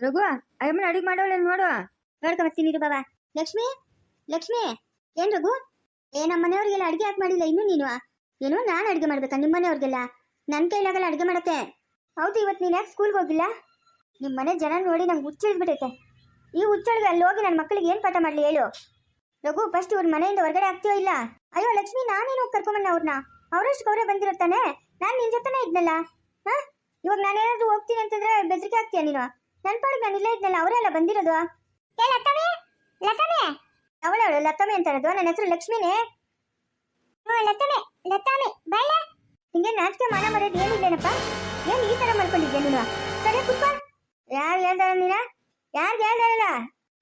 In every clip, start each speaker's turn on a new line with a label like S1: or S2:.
S1: ರಘು ಅಯ್ಯಮ್ಮನ ಅಡಿಗೆ ಮಾಡೋಳೆ ನೋಡು
S2: ಬರ್ತೀನಿ ಇರು ಬಾಬಾ. ಲಕ್ಷ್ಮಿ ಲಕ್ಷ್ಮಿ, ಏನ್ ರಘು? ಏ ನಮ್ಮ ಮನೆಯವ್ರಿಗೆಲ್ಲ ಅಡಿಗೆ ಯಾಕೆ ಮಾಡಿಲ್ಲ ಇನ್ನು ನೀನು? ಏನು ನಾನು ಅಡಿಗೆ ಮಾಡ್ಬೇಕಾ ನಿಮ್ಮ ಮನೆಯವ್ರಿಗೆಲ್ಲ? ನನ್ನ ಕೈಲಾಗಲ್ಲ ಅಡಿಗೆ ಮಾಡಕ್ಕೆ. ಹೌದು ಇವತ್ತು ನೀನು ಯಾಕೆ ಸ್ಕೂಲ್ಗೆ ಹೋಗಿಲ್ಲ? ನಿಮ್ಮ ಮನೆ ಜನ ನೋಡಿ ನಂಗೆ ಹುಚ್ಚಿಳಿದ್ಬಿಟ್ಟೈತೆ ಈ ಹುಚ್ಚಳಿಗೆ ಅಲ್ಲಿ ಹೋಗಿ ನನ್ನ ಮಕ್ಕಳಿಗೆ ಏನು ಪಾಠ ಮಾಡಲಿ ಹೇಳು. ರಘು ಫಸ್ಟ್ ಇವ್ರ ಮನೆಯಿಂದ ಹೊರಗಡೆ ಆಗ್ತೀಯೋ ಇಲ್ಲ? ಅಯ್ಯೋ, ಲಕ್ಷ್ಮಿ, ನಾನೇನು ಕರ್ಕೊಂಬಣ್ಣ ಅವ್ರನ್ನ ಅವರಷ್ಟು ಅವರೇ ಬಂದಿರುತ್ತಾನೆ ನಾನು ನಿನ್ ಜೊತೆನೇ ಇದ್ನಲ್ಲ? ಹಾ? ಇವಾಗ ನಾನೇನಾದ್ರೂ ಹೋಗ್ತೀನಿ ಅಂತಂದ್ರೆ ಬೆದರಿಕೆ ಆಗ್ತೀಯ ನೀನು? ನನ್ನ ಪಾಡಿಗೆ ನಾನು ಇಲ್ಲೇ ಇದ್ನಲ್ಲ ಅವರೆಲ್ಲ ಬಂದಿರೋದು? ಏ ಲತಮೆ ಲತಮೆ ಅವಳವಳು ಲತಮೆ ಅಂತ ಇರೋದು ನನ್ನ ಹೆಸರು ಲಕ್ಷ್ಮಿನೇ. ಹ್ಞೂ ಲತಾಮೆ ಬಾಯ್ಲ? ಹಿಂಗೆ ನಾಚಿಕೆ ಮಾನ ಮರ್ಯಾದೆ ಏನಿಲ್ಲೇನಪ್ಪ ಏನ್ ಈ ತರ ಮಾಡ್ಕೊಂಡಿದ್ಯಾ ನೀನು? ಸರಿ ಕುತ್ಕೊ. ಯಾರು ಹೇಳ್ತಾರ ನೀನ? ಯಾರು ಹೇಳ್ತಾರಲ್ಲ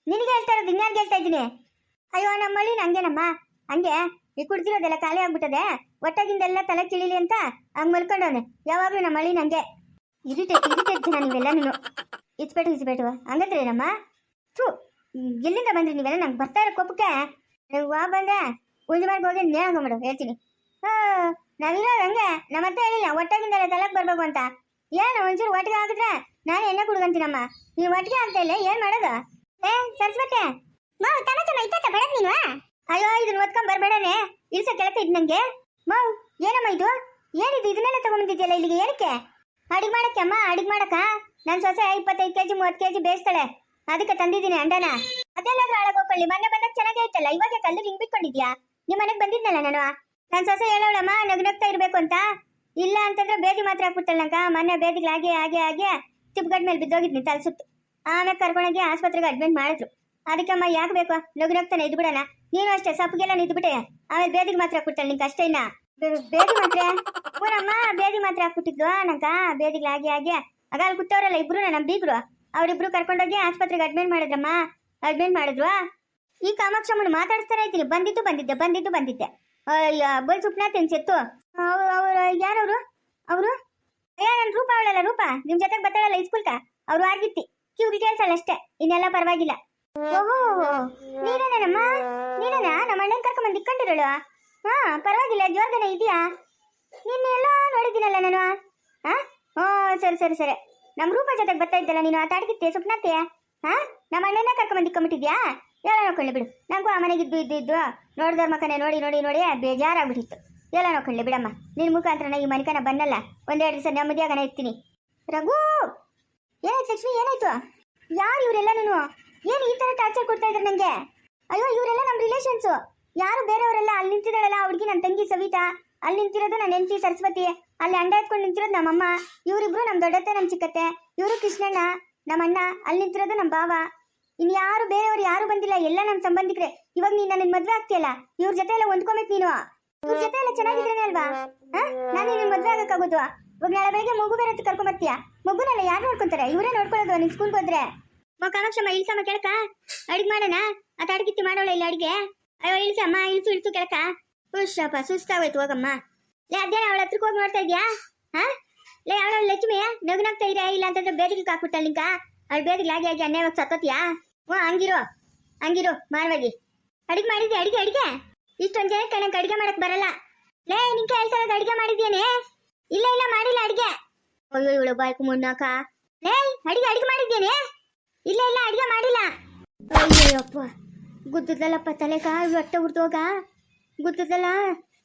S2: ನಿನಗೆ ಹೇಳ್ತಾ ಇರೋದು ಇನ್ಯಾರು ಹೇಳ್ತಾ ಇದ್ದೀನಿ? ಅಯ್ಯೋ ನಮ್ಮ ಮಳಿ ಹಂಗೇನಮ್ಮ? ಹಂಗೆ ಈ ಕುಡ್ತಿರೋದೆಲ್ಲ ಖಾಲಿ ಆಗ್ಬಿಟ್ಟದೆ. ಒಟ್ಟಾಗಿಂದೆಲ್ಲ ತಲೆ ಕಿಳಿಲಿ ಅಂತ ಹಂಗ್ ಮಲ್ಕೊಂಡವನೆ. ಯಾವಾಗ್ಲೂ ನಮ್ಮ ನಂಗೆ ಇರಿಟೇಟ್ ಇರಿಟೇಟ್ ಜನ ನೀವೆಲ್ಲ ನೀನು? ಇಚ್ಬೇಟು ಇಚ್ಬೇಟು ಹಂಗಂದ್ರೆ ಏನಮ್ಮ ಥೂ ಎಲ್ಲಿಂದ ಬಂದ್ರಿ ನೀವೆಲ್ಲ ನಂಗೆ ಬರ್ತಾ ಇರೋ ಕೋಪಕ್ಕೆ ನಂಗೆ ವಾ ಬಂದೆ ಉಂಜಮಾರ್ಗೆ ಹೋಗಿ ನೇಣಂಗ ಹೇಳ್ತೀನಿ ಹಾ ನಾವಿರೋದು ಹಂಗೆ ನಮ್ಮ ಅತ್ತೆ ಹೇಳಿಲ್ಲ ಒಟ್ಟಾಗಿಂದಲ್ಲ ತಲಕ್ ಬರ್ಬೇಕು ಅಂತ ಏನು ಒಂಚೂರು ಒಟ್ಟಿಗೆ ಆಗಿದ್ರೆ ನಾನು ಎಣ್ಣೆ ಕುಡ್ಕಂತೀನಮ್ಮ ನೀವು ಒಟ್ಟಿಗೆ ಆಗ್ತಾ ಇಲ್ಲ ಏನ್ ಮಾಡೋದು ಏ ಸರಸ್ವತಿ ಮಾವ್ ಟಮಾಟೊ ಇತ್ತ ಬೇಡ ನೀನು ಅಯ್ಯೋ ಇದನ್ನ ಓದ್ಕೊಂಡ್ ಬರ್ಬೇಡನೆ ಇಲ್ಸ ಕೆಳಕ್ಕೆ ಇದ್ ನಂಗೆ ಮಾವ್ ಏನಮ್ಮ ಇದು ಏನಿದು ಇದನ್ನೆಲ್ಲ ತಗೊಂಡ್ಬಂದಿದ್ಯಲ್ಲ ಇಲ್ಲಿಗೆ ಏನಕ್ಕೆ ಅಡಿಗೆ ಮಾಡಕ್ಕೆ ಅಮ್ಮ, ಅಡಿಗೆ ಮಾಡಕ್ಕ? ನನ್ನ ಸೊಸೆ ಇಪ್ಪತ್ತೈದು ಕೆಜಿ, ಮೂವತ್ತು ಕೆಜಿ ಬೇಯಿಸ್ತಾಳೆ. ಅದಕ್ಕೆ ತಂದಿದ್ದೀನಿ ಅಂಡನ. ಅದೆಲ್ಲಾದ್ರೂ ಹಾಳಾಗೋಕೊಳ್ಳಿ ಮೊನ್ನೆ ಬಂದಾಗ ಚೆನ್ನಾಗೇ ಇತ್ತಲ್ಲ, ಇವಾಗ ಕಲ್ಲು ಹಿಂಗ್ ಬಿಟ್ಕೊಂಡಿದ್ಯಾ? ನಿಮ್ಮ ಮನೆಗೆ ಬಂದಿದ್ನಲ್ಲ ನಾನು. ನನ್ನ ಸೊಸೆ ಹೇಳೋಳಮ್ಮ ನಗ್ನಗ್ತಾ ಇರ್ಬೇಕು ಅಂತ. ಇಲ್ಲ ಅಂತಂದ್ರೆ ಬೇದಿ ಮಾತ್ರ ಹಾಕ್ಬಿಡ್ತಾಳೆ ನಂಗ. ಮೊನ್ನೆ ಬೇದಿಗೆ ಹಾಗೆ ಹಾಗೆ ಆಗಿ ತಿಪ್ಗಡ್ ಮೇಲೆ ಬಿದ್ದೋಗಿದ್ನಿ ತಲ್ಸುತ್ತು ಆಮೇಲೆ ಕರ್ಕೊಂಡೋಗಿ ಆಸ್ಪತ್ರೆಗೆ ಅಡ್ಮಿಟ್ ಮಾಡಿದ್ರು. ಅದಕ್ಕಮ್ಮ ಯಾಕೆ ಬೇಕು? ನಗ್ನಗ್ತಾನೆ ಇದ್ ಬಿಡೋಣ ನೀನು ಅಷ್ಟೇ ಸಪ್ಪಗೆಲ್ಲ ನಿಂತ್ಬಿಟ್ಟೆ. ಆಮೇಲೆ ಬೇದಿಗೆ ಮಾತ್ರ ಕೊಡ್ತಾಳೆ ನಿಂಗೆ ಅಷ್ಟೇನಾ ಬೇದಿ ಮಾತ್ರ? ಪೂರಮ್ಮ ಬೇದಿ ಮಾತ್ರ ಹಾಕ್ಬಿಟ್ಟಿದ್ರು ನಂಗ? ಬೇದಿಗೆ ಆಗಿ, ಆಗ. ಅಲ್ಲಿ ಕೂತವ್ರಲ್ಲ ಇಬ್ರು ನಮ್ಮ ಬೀಗ್ರು. ಅವರಿಬ್ರು ಕರ್ಕೊಂಡೋಗಿ ಆಸ್ಪತ್ರೆಗೆ ಅಡ್ಮಿಟ್ ಮಾಡಿದ್ರಮ್ಮ. ಅಡ್ಮಿಟ್ ಮಾಡಿದ್ರು. ಈ ಕಾಮಾಕ್ಷಮ್ಮನ ಮಾತಾಡ್ಸ್ತಾರ ಇದ್ದೀನಿ. ಬಂದಿದ್ದು, ಬಂದಿದ್ದೆ ಬಂದಿದ್ದು, ಬಂದಿದ್ದೆ. ಬಲ್ ಸುಪ್ನ ತಿನ್ಸಿತ್ತು ಅವ್ರು, ಯಾರವರು? ಅವರು? ಅಯ್ಯ ನನ್ನ ರೂಪ ಅವಳಲ್ಲ, ರೂಪ. ನಿಮ್ ಜೊತೆಗೆ ಬರ್ತಾಳಲ್ಲ ಇಸ್ಕೂಲ್ಕ ಅವ್ರು ಆಗಿತ್ತಿ ಕ್ಯೂ ಡೀಟೇಲ್ಸ್ ಅಲ್ಲ ಅಷ್ಟೇ. ಇನ್ನೆಲ್ಲ ಪರವಾಗಿಲ್ಲ. ಓಹೋ ನೀನೇನಮ್ಮ ನೀನೇನಾ? ನಮ್ಮ ಅಣ್ಣನ ಕರ್ಕೊಂಬಂದು ಇಕ್ಕೊಂಡಿರೋಳು? ಹಾ, ಪರವಾಗಿಲ್ಲ ಜೋರ್ಗನ ಇದೆಯಾ? ನಿನ್ನೆಲ್ಲ ನೋಡಿದ್ದೀನಲ್ಲ ನಾನು ಹಾ ಓ, ಸರಿ ಸರಿ ಸರಿ. ನಮ್ಮ ರೂಪ ಜೊತೆಗೆ ಬರ್ತಾ ಇದ್ದಲ್ಲ ನೀನು ಆಟ ಸುಪ್ನತ್ತೆ? ಹಾ ನಮ್ಮ ಅಣ್ಣನ ಕರ್ಕೊಂಬಂದಿಕ್ಕೊಂಬಿಟ್ಟಿದ್ಯಾ ಎಲ್ಲ ನೋಡ್ಕೊಳ್ಳಿ ಬಿಡು. ನಂಗೂ ಆ ಮನೆಗಿದ್ದು ಇದ್ದು ಇದ್ದು ನೋಡಿದವ್ರ ಮಕ್ಕನೇ ನೋಡಿ ನೋಡಿ ನೋಡಿ, ಬೇಜಾರಾಗ್ಬಿಟ್ಟಿತ್ತು. ಎಲ್ಲ ನೋಡ್ಕೊಳ್ಳಿ ಬಿಡಮ್ಮ. ನಿನ್ನ ಮುಖಾಂತರ ಈ ಮನೆಕನ ಬನ್ನಲ್ಲ ಒಂದೆರಡು ದಿವಸ ನೆಮ್ಮದಿಯಾಗನ ಇರ್ತೀನಿ. ರಘು! ಏನಾಯ್ತು ಲಕ್ಷ್ಮಿ, ಏನಾಯ್ತು? ಯಾರು ಇವರೆಲ್ಲ ನೀನು ಏನು ಈ ಥರ ಟಾರ್ಚರ್ ಕೊಡ್ತಾ ಇದ್ರೆ ನನಗೆ ಅಯ್ಯೋ, ಇವರೆಲ್ಲ ನಮ್ಮ ರಿಲೇಷನ್ಸು ಯಾರು ಬೇರೆಯವರೆಲ್ಲ ಅಲ್ಲಿ ನಿಂತಿದ್ದಾಳಲ್ಲ? ಅವ್ರಿಗೆ ನನ್ನ ತಂಗಿ ಸವಿತಾ. ಅಲ್ಲಿ ನಿಂತಿರೋದು ನನ್ನ ಹೆಂಡತಿ ಸರಸ್ವತಿ. ಅಲ್ಲಿ ಅಂಡ ಎತ್ಕೊಂಡು ನಿಂತಿರೋದು ನಮ್ಮಮ್ಮ ಇವರಿಬ್ರು ನಮ್ಮ ದೊಡ್ಡತ್ತೆ ನಮ್ಮ ಚಿಕ್ಕತ್ತೆ. ಇವರು ಕೃಷ್ಣಣ್ಣ ನಮ್ಮ ಅಣ್ಣ. ಅಲ್ಲಿ ನಿಂತಿರೋದು ನಮ್ಮ ಭಾವ. ಇನ್ ಯಾರು ಬೇರೆಯವ್ರು ಯಾರು ಬಂದಿಲ್ಲ? ಎಲ್ಲ ನಮ್ಮ ಸಂಬಂಧಿಕರೇ. ಇವಾಗ ನೀನ್ ನನ್ನ ಮದ್ವೆ ಆಗ್ತಿಯಲ್ಲ? ಇವ್ರ ಜೊತೆ ಎಲ್ಲ ಹೊಂದ್ಕೊಬೇಕು ನೀನು. ಇವ್ರ ಜೊತೆ ಎಲ್ಲ ಚೆನ್ನಾಗಿದ್ರೇನೆ ಅಲ್ವಾ? ನಾನು ನಿನ್ನ ಮದ್ವೆ ಆಗಕ್ಕಾಗೋದು. ಇವಾಗ ನಾಳೆ ಬೆಳಗ್ಗೆ ಮಗು ಬೇರೆ ಅಂತ ಕರ್ಕೊಂಡ್ ಬರ್ತೀಯ? ಮಗುನೆಲ್ಲ ಯಾರು ನೋಡ್ಕೊಂತಾರೆ? ಇವರೇ ನೋಡ್ಕೊಳ್ಳೋದು ನಿನ್ ಸ್ಕೂಲ್ಗೆ ಹೋದ್ರೆ. ಮಗ ಕಾಮಾಕ್ಷಮ್ಮ ಇಲ್ಸಮ್ಮ ಕೇಳಕ? ಅಡಿಗೆ ಮಾಡೋಣ? ಅದ ಅಡಿಗಿತ್ತಿ ಮಾಡೋಳ ಇಲ್ಲ ಅಡಿಗೆ. ಅಯ್ಯೋ ಇಳಿಸಮ್ಮ ಇಳಿಸು ಇಳಿಸು ಕೆಳಕ ಹುಷಪ್ಪ ಸುಸ್ತಾಗೋಯ್ತು, ಹೋಗಮ್ಮ. ಲೇ ಅದೇ ಅವಳ ಹತ್ರಕ್ಕೆ ಹೋಗಿ ನೋಡ್ತಾ ಇದ್ಯಾ? ಹಾ? ಲೇ, ಅವಳ ಲಕ್ಷ್ಮಿ, ನಗ್ನಾಗ್ತಾ ಇದ್ಯಾ? ಇಲ್ಲ ಅಂತಂದ್ರೆ ಬೇದಿಗೆ ಹಾಕ್ಬಿಟ್ಟ ಲಿಂಕ ಅವಳು ಬೇದಿಗೆ ಆಗಿ ಆಗಿ ಅನ್ಯಾಯವಾಗಿ ಸತ್ತೋತಿಯಾ? ಹ್ಞೂ, ಹಂಗಿರು ಹಂಗಿರು, ಮಾರ್ವಾಗಿ. ಅಡಿಗೆ ಮಾಡಿದ್ದೆ ಅಡಿಗೆ ಅಡಿಗೆ? ಇಷ್ಟೊಂದು ಜನಕ್ಕೆ ನಂಗೆ ಅಡಿಗೆ ಮಾಡಕ್ ಬರಲ್ಲ. ಲೇ, ನಿಂಗೆ ಹೇಳ್ತಾ ಇರೋದು ಅಡಿಗೆ ಮಾಡಿದ್ಯೇನೆ? ಇಲ್ಲ ಇಲ್ಲ, ಮಾಡಿಲ್ಲ ಅಡಿಗೆ. ಅಯ್ಯೋ, ಇವಳು ಬಾಯ್ಕು ಮುನ್ನಾಕ ಲೇ, ಅಡಿಗೆ ಅಡಿಗೆ ಮಾಡಿದ್ದೇನೆ ಇಲ್ಲ ಇಲ್ಲ, ಅಡಿಗೆ ಮಾಡಿಲ್ಲ. ಅಯ್ಯಪ್ಪ ಗುದ್ದದಲ್ಲಪ್ಪ ತಲೆ ಕಾ ಹೊಟ್ಟೆ ಉರ್ದೋಗ ಗುದ್ದದಲ್ಲ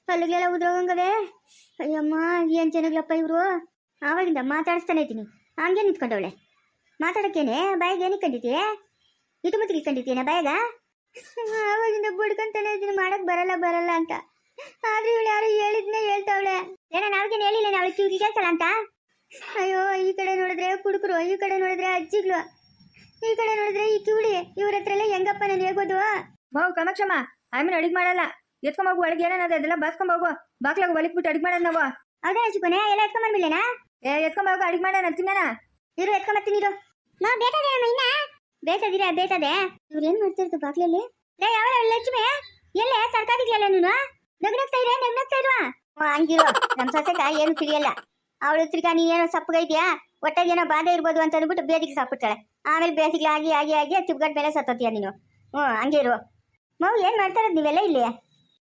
S2: ಪಲ್ಲಿಗೆಲ್ಲ ಉದ್ರೋಗಂಗವೆ. ಅಯ್ಯಮ್ಮ, ಏನು ಚೆನ್ನಾಗಿಲ್ಲಪ್ಪ ಇವರು? ಆವಾಗಿಂದ ಮಾತಾಡಿಸ್ತಾನೆ ಇದ್ದೀನಿ. ಹಂಗೆ ನಿಂತ್ಕೊಂಡವಳೆ. ಮಾತಾಡೋಕ್ಕೇನೆ? ಬಾಯಿಗೆ ಏನಕ್ಕೆ ಕಂಡಿದ್ದೀಯ? ಇದು ಮುತ್ತಿಗೆ ಕಂಡಿದ್ದೀನ ಬಾಯಾಗ? ಆವಾಗಿಂದ ಬುಡ್ಕೊಂತಾನೆ ಇದ್ದೀನಿ, ಮಾಡಕ್ ಬರಲ್ಲ ಬರಲ್ಲ ಅಂತ. ಆದ್ರೆ ಇವಳು ಯಾರು ಹೇಳಿದ್ನೆ ಹೇಳ್ತಾವಳೆ. ಏನ ನಾವ್ಗೇನು ಹೇಳಿಲ್ಲ ಅವಳು ಕಿವಿಗೆ ಕೇಳ್ಸಲ್ಲ ಅಂತ? ಅಯ್ಯೋ, ಈ ಕಡೆ ನೋಡಿದ್ರೆ ಕುಡುಕರು, ಈ ಕಡೆ ನೋಡಿದ್ರೆ ಅಜ್ಜಿಗ್ಳು. ಈ ಕಡೆ ನೋಡಿದ್ರೆ ಈ ಕಿವಿಳಿ ಇವ್ರ ಹತ್ರ ಎಲ್ಲ ಹೆಂಗಪ್ಪ ನಾನು ಹೇಗೋದು
S1: ಮಾವು ಕಮಕ್ಷಮ್ಮ ಆಮೇಲೆ ಅಡಿಗೆ ಮಾಡಲ್ಲ. ಎತ್ಕೊಂಬೋಗು ಒಳಗೆ ಏನೇನದ ಅದೆಲ್ಲ ಬಸ್ಕೊಂಬೋಗು ಬಾಕ್ಲಾಗ ಒಲಿಕ್ಬಿಟ್ಟು ಅಡಿಗೆ ಮಾಡೋಣ ನಾವು.
S2: ಹೌದಾ ಚಿಕ್ಕನೆ ಎಲ್ಲ ಎತ್ಕೊಂಬಂದ್ಬಿಲ್ಲೇನಾ
S1: ಏ ಎತ್ಕೊಂಬೋಗು ಅಡಿಗೆ ಮಾಡೋಣ ತಿನ್ನೋಣ.
S2: ಇರು ಎತ್ಕೊಂಬತ್ತೀನಿ ಇರು. ನಾ ಬೇಟದೆ ಅಮ್ಮ ಇನ್ನ? ಬೇಟದಿರ ಬೇಟದೆ ಇವ್ರು ಏನ್ ಮಾಡ್ತಿರ್ತು ಬಾಗ್ಲಲ್ಲಿ? ಲೇ ಯಾವ ಲಕ್ಷ್ಮಿ? ಎಲ್ಲೇ ತರಕಾರಿಗಳೆಲ್ಲ ನೀನು? ನಗ್ನಗ್ತಾ ಇರ ನಗ್ನಗ್ತಾ ಇರುವ ಹಂಗಿರೋ. ನಮ್ ಸೊಸೆಗ ಏನು ತಿಳಿಯಲ್ಲ. ಅವಳು ತಿರ್ಗಾ ನೀ ಏನೋ ಸಪ್ಪಗೈದ್ಯಾ? ಒಟ್ಟಾಗ ಏನೋ ಬಾಧೆ ಇರ್ಬೋದು ಅಂತ ಅಂದ್ಬಿಟ್ಟು ಬೇದಿಗೆ ಸಾಕ್ಬಿಡ್ತಾಳೆ. ಆಮೇಲೆ ಬೇಸಿಗೆ ಆಗಿ ಆಗಿ ಆಗಿ ತಿಪ್ಗಡ್ ಮೇಲೆ ಸತ್ತೋತೀಯ ನೀನು. ಹ್ಞೂ, ಹಂಗೆ ಇರು. ಮಗು, ಏನು ಮಾಡ್ತಾ ಇರೋದು ನೀವೆಲ್ಲ ಇಲ್ಲಿ?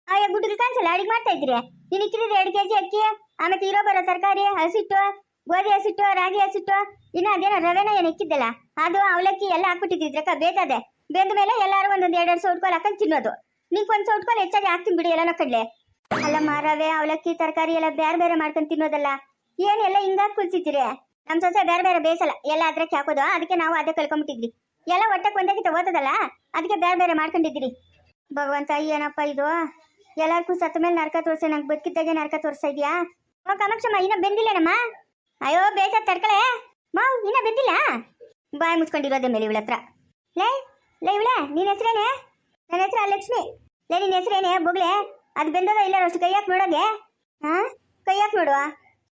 S2: ಆಯಾ ಗುಡ್ಡಿಗೆ ಕಾಣಿಸಲ್ಲ? ಅಡಿಗೆ ಮಾಡ್ತಾ ಇದ್ರಿ ನೀನು ಇಕ್ಕಿದ್ರೆ ಎರಡು ಕೆಜಿ ಅಕ್ಕಿ, ಆಮೇಲೆ ಇರೋ ಬರೋ ತರಕಾರಿ, ಹಸಿಟ್ಟು, ಗೋಧಿ ಹಸಿಟ್ಟು, ರಾಗಿ ಹಸಿಟ್ಟು, ಇನ್ನು ಅದೇನೋ ರವೆನ ಏನು ಇಕ್ಕಿದ್ದಲ್ಲ? ಅದು, ಅವಲಕ್ಕಿ ಎಲ್ಲ ಹಾಕ್ಬಿಟ್ಟಿದ್ರಕ್ಕ ಬೇಕದೆ? ಬೆಂದ ಮೇಲೆ ಎಲ್ಲರೂ ಒಂದೊಂದು ಎರಡೆರಡು ಸೌಟ್ಕೋಲ್ ಹಾಕೊಂಡು ತಿನ್ನೋದು. ನಿಂಗೆ ಒಂದು ಸೌಟ್ಕೋಲ್ ಹೆಚ್ಚಾಗಿ ಹಾಕ್ತೀನಿ ಬಿಡಿ ಎಲ್ಲ ಕಡ್ಲೆ. ಅಲ್ಲಮ್ಮ, ರವೆ, ಅವಲಕ್ಕಿ, ತರಕಾರಿ ಎಲ್ಲ ಬೇರೆ ಬೇರೆ ಮಾಡ್ಕೊಂಡು ತಿನ್ನೋದಲ್ಲ. ಏನೆಲ್ಲ ಹಿಂಗಾಗಿ ಕುಲ್ಸಿದ್ದೀರಿ? ನಮ್ಮ ಸೊಸೆ ಬೇರೆ ಬೇರೆ ಬೇಸಲ್ಲ. ಎಲ್ಲ ಅದ್ರಕ್ಕೆ ಹಾಕೋದು. ಅದಕ್ಕೆ ನಾವು ಅದೇ ಕಲ್ಕೊಂಡ್ಬಿಟ್ಟಿದ್ವಿ ಎಲ್ಲ ಒಟ್ಟಕ್ಕೆ ಒಂದಾಗಿ ತಗೋತದಲ್ಲ ಅದಕ್ಕೆ ಬೇರೆ ಬೇರೆ ಮಾಡ್ಕೊಂಡಿದ್ದೀರಿ. ಭಗವಂತ, ಏನಪ್ಪ ಇದು? ಎಲ್ಲಾರ್ಗು ಸತ್ತ ಮೇಲೆ ನರಕ ತೋರಿಸ. ನಂಗೆ ಬದುಕಿದ್ದಾಗೆ ನರಕ ತೋರಿಸ್ತಾ ಇದೆಯಾ ಓ ಕಾಮಾಕ್ಷಮ್ಮ, ಇನ್ನ ಬೆಂದಿಲ್ಲೇನಮ್ಮ ಅಯ್ಯೋ, ಬೇಜಾರ್ ತಡ್ಕಳೆ. ಮಾವ್ ಇನ್ನ ಬೆಂದಿಲ್ಲ? ಬಾಯಿ ಮುಚ್ಕೊಂಡಿರೋದೆ ಮೇಲೆ ಇವಳ ಹತ್ರ ಲೇ ಲೇ ಇವಳೆ ನಿನ್ನ ಹೆಸರೇನೆ? ನನ್ನ ಹೆಸರು ಲಕ್ಷ್ಮಿ ಲೇ ನಿನ್ನ ಹೆಸರೇನೆ, ಬುಗ್ಲೆ? ಅದು ಬೆಂದದ ಇಲ್ಲ ಅಷ್ಟು ಕೈ ಹಾಕಿ ನೋಡೋಗೆ ಹಾ? ಕೈ ಹಾಕಿ ನೋಡುವ?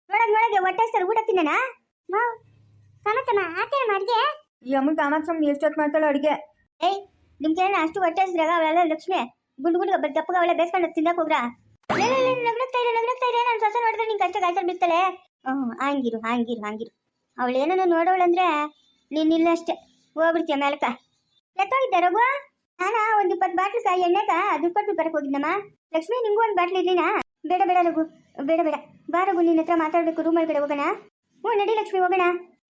S2: ನೋಡೋಕೆ ನೋಡೋಗೆ ಹೊಟ್ಟೆ ಸರ್ ಊಟ ತಿನ್ನಣ? ಮಾವ್ ಕಾಮಾಕ್ಷಮ್ಮ ಆತೇನ ಮಾಡ್ಗೆ
S1: ಈ ಅಮ್ಮನ ಕಾಮಾಕ್ಷಮ್ಮ ಎಷ್ಟೊತ್ತು ಮಾಡ್ತಾಳೋ ಅಡುಗೆ.
S2: ಏಯ್ ನಿಮ್ಗೆ ಅಷ್ಟು ಹೊಟ್ಟೆ ಹಸ್ದ್ರಾಗ ಅವಳೆಲ್ಲ ಲಕ್ಷ್ಮಿ. ಗುಂಡು ಗುಂಡು ಬಟ್ ದಪ್ಪಗ ಅವಳೆ ಬೇಸ್ಕೊಂಡು ತಿನ್ನಕ್ ಹೋಗ್ರ? ನಗ್ನಗ್ತಾ ಇದೆ ನಗ್ನಗ್ತಾ ಇದೆ ನಾನು ಸೊಸೆ ನೋಡಿದ್ರೆ ನಿಂಗೆ ಕಷ್ಟ ಗಾಯ್ಸಲ್ ಬಿಡ್ತಾಳೆ? ಹ್ಞೂ ಹಂಗಿರು ಹಂಗಿರು ಹಂಗಿರು. ಅವಳು ಏನನ್ನ ನೋಡೋಳಂದ್ರೆ ನೀನ್ ಇಲ್ಲ ಅಷ್ಟೇ. ಹೋಗ್ಬಿಡ್ತೀಯ ಮೇಲಕ ಎತ್ತೋಗಿದ್ದೆ ರಘು? ನಾನ ಒಂದ್ ಇಪ್ಪತ್ ಬಾಟ್ಲು ಕಾಯಿ ಎಣ್ಣೆಗ ದುಡ್ಡು ಕೊಟ್ಟು ಬರಕ್ ಹೋಗಿದ್ದಮ್ಮ ಲಕ್ಷ್ಮಿ ನಿಂಗೂ ಒಂದ್ ಬಾಟ್ಲಿ ಇರ್ಲಿನ ಬೇಡ ಬೇಡ ರಘು. ಬೇಡ ಬೇಡ. ಬಾ ರಘು ನಿನ್ನ ಹತ್ರ ಮಾತಾಡ್ಬೇಕು ರೂಮ್ ಒಳಗಡೆ ಹೋಗೋಣ. ಹ್ಞೂ ನಡಿ ಲಕ್ಷ್ಮಿ ಹೋಗೋಣ.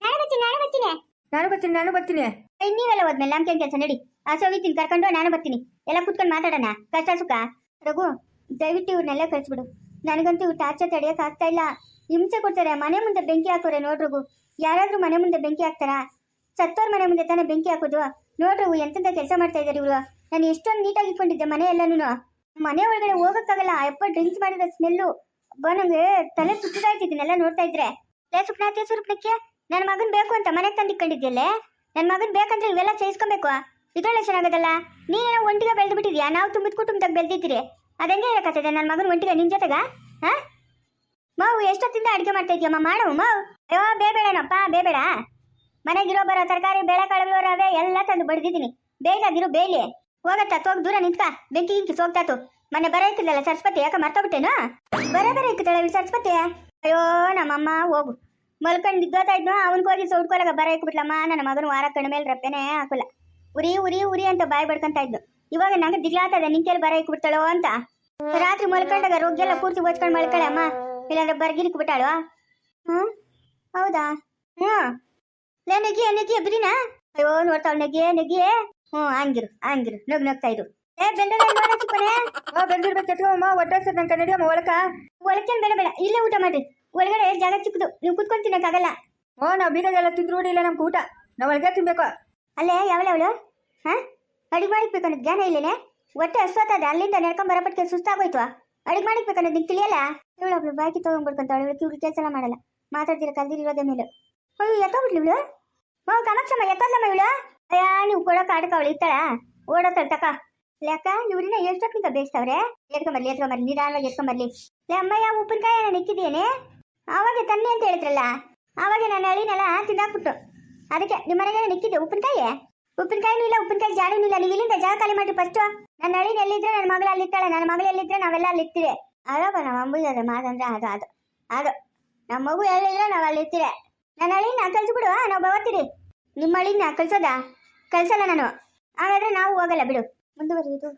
S2: ನಾನು ಬರ್ತೀನಿ ನಾನು ಬರ್ತೀನಿ.
S1: ನಾನು ಬರ್ತೀನಿ ನಾನು ಬರ್ತೀನಿ.
S2: ಏಯ್, ನೀವೆಲ್ಲ ಹೋದ್ಮೇಲೆ ಕೆಲಸ ನಡಿ. ಆ ಸೋಗಿತೀನಿ ಕರ್ಕೊಂಡು ನಾನು ಬರ್ತೀನಿ. ಎಲ್ಲ ಕೂತ್ಕೊಂಡು ಮಾತಾಡೋಣ. ಕಷ್ಟ ಸುಖ? ರಘು ದಯವಿಟ್ಟು ಇವ್ರನ್ನೆಲ್ಲ ಕಳಿಸ್ಬಿಡು. ನನಗಂತೂ ಇವ್ರು ಟಾರ್ಚರ್ ತಡೆಯಕ್ ಆಗ್ತಾ ಇಲ್ಲ. ಹಿಂಸೆ ಕೊಡ್ತಾರೆ ಮನೆ ಮುಂದೆ ಬೆಂಕಿ ಹಾಕೋರೆ ನೋಡ್ರಗು ಯಾರಾದ್ರೂ ಮನೆ ಮುಂದೆ ಬೆಂಕಿ ಹಾಕ್ತಾರಾ? ಸತ್ತೋರ್ ಮನೆ ಮುಂದೆ ತಾನೇ ಬೆಂಕಿ ಹಾಕೋದು. ನೋಡ್ರಗು ಎಂತೆಂತ ಕೆಲಸ ಮಾಡ್ತಾ ಇದಾರೆ ಇವರು. ನಾನು ಎಷ್ಟೊಂದು ನೀಟಾಗಿ ಇಟ್ಕೊಂಡಿದ್ದೆ ಮನೆ ಎಲ್ಲನೂ ಮನೆ ಒಳಗಡೆ ಹೋಗಕ್ಕಾಗಲ್ಲ ಅಪ್ಪ ಡ್ರಿಂಕ್ಸ್ ಮಾಡಿದ ಸ್ಮೆಲ್ಲು. ಬಾ ನಂಗೆ ತಲೆ ಸುತ್ತಿದಾ ಇದನ್ನೆಲ್ಲ ನೋಡ್ತಾ ಇದ್ರೆ. ಲೇ ಸುಪ್ನಾಥೆ ಸುರುಪ್ನಕ್ಕೆ ನನ್ನ ಮಗನ್ ಬೇಕು ಅಂತ ಮನೆಗೆ ತಂದಿಕೊಂಡಿದ್ಯಲ್ಲೇ ನನ್ನ ಮಗನ್ ಬೇಕಂದ್ರೆ ಇವೆಲ್ಲ ಸೇರಿಸ್ಕೊಬೇಕು. ಇದೊಳ್ಳೆ ಚೆನ್ನಾಗದಲ್ಲ? ನೀನೇನೋ ಒಂಟಿಗೆ ಬೆಳೆದು ಬಿಟ್ಟಿದ್ಯಾ ನಾವು ತುಂಬಿದ ಕುಟುಂಬದಾಗ ಬೆಳೆದಿದ್ದೀರಿ. ಅದಂಗೆ ಇರಕತ್ತದೆ ನನ್ನ ಮಗನ ಒಂಟಿಗೆ ನಿನ್ ಜೊತೆಗ? ಹಾ? ಮಾವು ಎಷ್ಟೊತ್ತಿಂದ ಅಡುಗೆ ಮಾಡ್ತಾ ಇದೀಯಮ್ಮ? ಮಾಡು ಮಾವು ಅಯ್ಯೋ, ಬೇಬೇಡನಪ್ಪ, ಬೇಬೇಡ. ಮನೆಗಿರೋ ಬರೋ ತರಕಾರಿ ಬೇಳೆ ಕಾಳುಗಳು ರವೆ ಎಲ್ಲ ತಂದು ಬಡ್ದಿದ್ದೀನಿ. ಬೇಯ್ದಾಗಿರು ಬೇಲಿ. ಹೋಗತ್ತ ಹೋಗ್ ದೂರ ನಿಂತ್ಕ. ಬೆಂಕಿ, ಗಿಂಕಿ ಸೋಗ್ತಾತು. ಮನೆ ಬರ ಇಕ್ಕಿಲ್ಲಲ್ಲ ಸರಸ್ವತಿ, ಯಾಕ ಮರ್ತೋಗ್ಬಿಟ್ಟೇನು? ಬರ ಬರ ಇಕ್ಕತಾಳೆ ಇಲ್ಲಿ ಸರಸ್ವತಿ. ಅಯ್ಯೋ, ನಮ್ಮಮ್ಮ, ಹೋಗು. ಮಲ್ಕೊಂಡು ನಿದ್ದೋತಾ ಇದ್ನೋ ಅವನಿಗೆ ಹೋಗಿ ಸೌಡ್ಕೊಳಗ ಬರ ಇಕ್ಬಿಟ್ಲಮ್ಮ ನನ್ನ ಮಗನ ವಾರ ಕಣ್ಣ ಮೇಲೆ ರಪ್ಪೆನೇ ಹಾಕಲ್ಲ. ಉರಿ ಉರಿ ಉರಿ ಅಂತ ಬಾಯಿ ಬಡ್ಕೊಂತ ಇದ್ದು ಇವಾಗ ನಂಗೆ ದಿಗ್ಲಾತದ ನಿಂಕೆಲ್ಲಿ ಬರ ಇಕ್ಬಿಡ್ತಾಳೋ ಅಂತ. ರಾತ್ರಿ ಮಲ್ಕೊಂಡಾಗ ರೋಗಿ ಎಲ್ಲ ಪೂರ್ತಿ ಓಚ್ಕೊಂಡು ಮಲ್ಕಳೆ ಅಮ್ಮ ಇಲ್ಲಾಂದ್ರೆ ಬರ್ಗಿರಿಕ್ ಬಿಟ್ಟಾಳು ಹ್ಮ್? ಹೌದಾ? ಹ್ಮ್. ಲೇ ನೆಗಿ ನೆಗಿ ಬಿರಿನಾ ಅಯ್ಯೋ ನೋಡ್ತಾವ್ ನೆಗಿ ನೆಗಿ ಹ್ಮ್, ಹಂಗಿರು ಹಂಗಿರು. ನಗ್, ನಗ್ತಾ ಇರು. ಏ ಬೆಂದದ ಚಿಕ್ಕನೆ
S1: ಓ ಬಂದಿರ್ಬೇಕು ಎತ್ಕೊಮ್ಮ ಹೊಟ್ಟೆ ಸರ್ ನಂಗೆ ಕನ್ನಡಿಯಮ್ಮ ಒಳಕ?
S2: ಒಳಕೇನ್ ಬೇಡ ಬೇಡ. ಇಲ್ಲೇ ಊಟ ಮಾಡ್ರಿ ಒಳಗಡೆ ಜಾಗ ಚಿಕ್ಕದು. ನೀವು ಕುತ್ಕೊಂಡು ತಿನ್ನಕ್ಕಾಗಲ್ಲ.
S1: ಓ ನಾವು ಬೀಗಾಗೆಲ್ಲ ತಿಂದ್ರು ಇಲ್ಲ ನಮ್ಗೆ ಊಟ. ನಾವು ಒಳಗೆ ತಿನ್ಬೇಕು.
S2: ಅಲ್ಲೇ ಯಾವಳ ಅವಳು? ಹಾ? ಅಡಿಗೆ ಮಾಡಿಕ್ಬೇಕನ್ನೋದು ಜ್ಞಾನ ಇಲ್ಲೇನೆ? ಒಟ್ಟೆ ಹಸ್ವತ್ತದ ಅಲ್ಲಿಂದ ನಡ್ಕೊಂಡ್ ಬರಪಟ್ಟಿಗೆ ಸುಸ್ತಾಗೋಯ್ತು ಅಡಿಗೆ ಮಾಡಿಕ್ಬೇಕನ್ನೋದು ನಿಂಗೆ ತಿಳಿಯಲ್ಲ? ಇವಳು ಒಬ್ಳು ಬಾಕಿ ತಗೊಂಡ್ಬಿಡ್ಕೊಂತಾಳೆ ಇವಳು ಇವ್ರು ಕೆಲಸ ಎಲ್ಲ ಮಾಡಲ್ಲ. ಮಾತಾಡ್ತಿರ ಕಲ್ದಿರೋದೇ ಮೇಲೆ. ಅಯ್ಯೋ ಎತ್ತೋಗ್ಬಿಟ್ಲಿ ಇವಳು? ಓ ಕಾಮಾಕ್ಷಮ್ಮ ಎತ್ತೋದ್ಲಮ್ಮ ಇವಳು? ಅಯ್ಯ ನೀವು ಕೊಡೋಕೆ ಆಡಕ ಅವಳು ಇತ್ತಾಳ ಓಡೋತಾಳ ತಕ ಲೆಕ್ಕ ಇವ್ರನ್ನ ಎಷ್ಟೊತ್ತಿಂದ ಬೇಯಿಸ್ತವ್ರೆ ಎತ್ಕೊಂಬರ್ಲಿ ಎತ್ಕೊಂಬರ್ಲಿ ನಿಧಾನವಾಗಿ ಎತ್ಕೊಂಬರ್ಲಿ ಲೇ ಅಮ್ಮಯ್ಯ ಉಪ್ಪಿನಕಾಯಿ ನಾನು ಇಕ್ಕಿದ್ದೇನೆ ಅವಾಗ ತನ್ನಿ ಅಂತ ಹೇಳಿದ್ರಲ್ಲ ಆವಾಗ ನಾನು ಅಳಿನೆಲ್ಲ ತಿಂದಾಕ್ಬಿಟ್ಟು. ಅದಕ್ಕೆ ನಿಮ್ಮ ಮನೆಗೆ ನಿಕ್ಕಿದ್ದೆ ಉಪ್ಪಿನಕಾಯಿ? ಉಪ್ಪಿನಕಾಯಿನೂ ಇಲ್ಲ, ಉಪ್ಪಿನಕಾಯಿ ಜಾಡಿನೂ ಇಲ್ಲ, ನೀವು ಇಲ್ಲಿಂದ ಜಾಗ ಖಾಲಿ ಮಾಡಿ ಫಸ್ಟು ನನ್ನ ಅಳಿನ ಎಲ್ಲಿದ್ರೆ ನನ್ನ ಮಗಳು ಅಲ್ಲಿರ್ತಾಳೆ ನನ್ನ ಮಗಳು ಎಲ್ಲಿದ್ರೆ ನಾವೆಲ್ಲ ಅಲ್ಲಿರ್ತೀವಿ ಅದಪ್ಪ ನಮ್ಮ ಅಂಬುಜ ಅದ ಮಾತಂದ್ರೆ ಅದು ಅದು ಅದು. ನಮ್ಮ ಮಗು ಎಲ್ಲಿದ್ರೆ ನಾವು ಅಲ್ಲಿರ್ತೀವಿ ನನ್ನ ಅಳಿನ ಕಳ್ಸಿಬಿಡು ನಾವು ಬರ್ತೀರಿ. ನಿಮ್ಮ ಅಳಿನ ಕಳ್ಸೋದಾ? ಕಳ್ಸಲ್ಲ ನಾನು. ಹಾಗಾದ್ರೆ ನಾವು ಹೋಗಲ್ಲ, ಬಿಡು. ಮುಂದುವರಿಯುವುದು